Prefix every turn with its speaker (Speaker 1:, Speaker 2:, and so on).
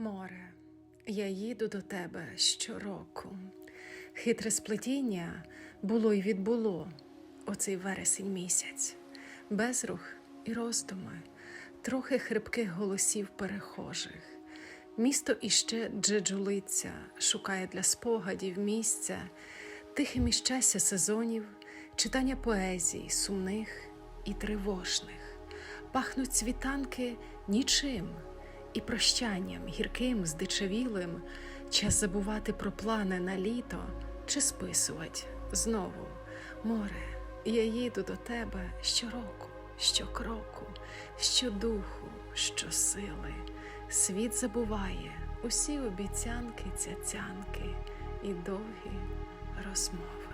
Speaker 1: Море, я їду до тебе щороку. Хитре сплетіння було й відбуло оцей вересень місяць, безрух і роздуми, трохи хрипких голосів перехожих. Місто іще джеджулиться, шукає для спогадів місця, тихе міщастя сезонів, читання поезій, сумних і тривожних. Пахнуть світанки нічим і прощанням гірким, здичавілим, час забувати про плани на літо чи списувати знову. Море, я їду до тебе щороку, щокроку, щодуху, щосили. Світ забуває усі обіцянки, цяцянки і довгі розмови.